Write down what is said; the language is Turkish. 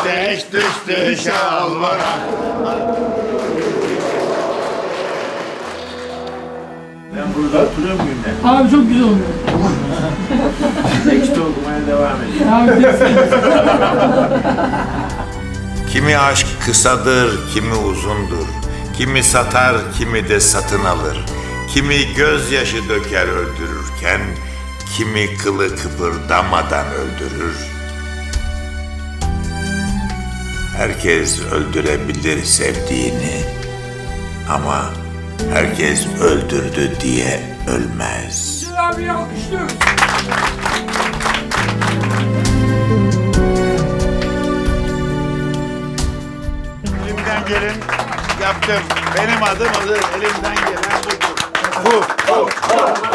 Ateş düştü şalvara. Ben burada oturuyorum günler. Abi çok güzel oluyor. Tekst okumaya devam ediyorum. Abi. Kimi aşk kısadır, kimi uzundur. Kimi satar, kimi de satın alır. Kimi gözyaşı döker öldürürken, kimi kılı kıpırdamadan öldürür. Herkes öldürebilir sevdiğini ama herkes öldürdü diye ölmez. Abi alkışlıyoruz. Elimden gelen yaptım. Benim adım adı elimden gelen budur. Bu.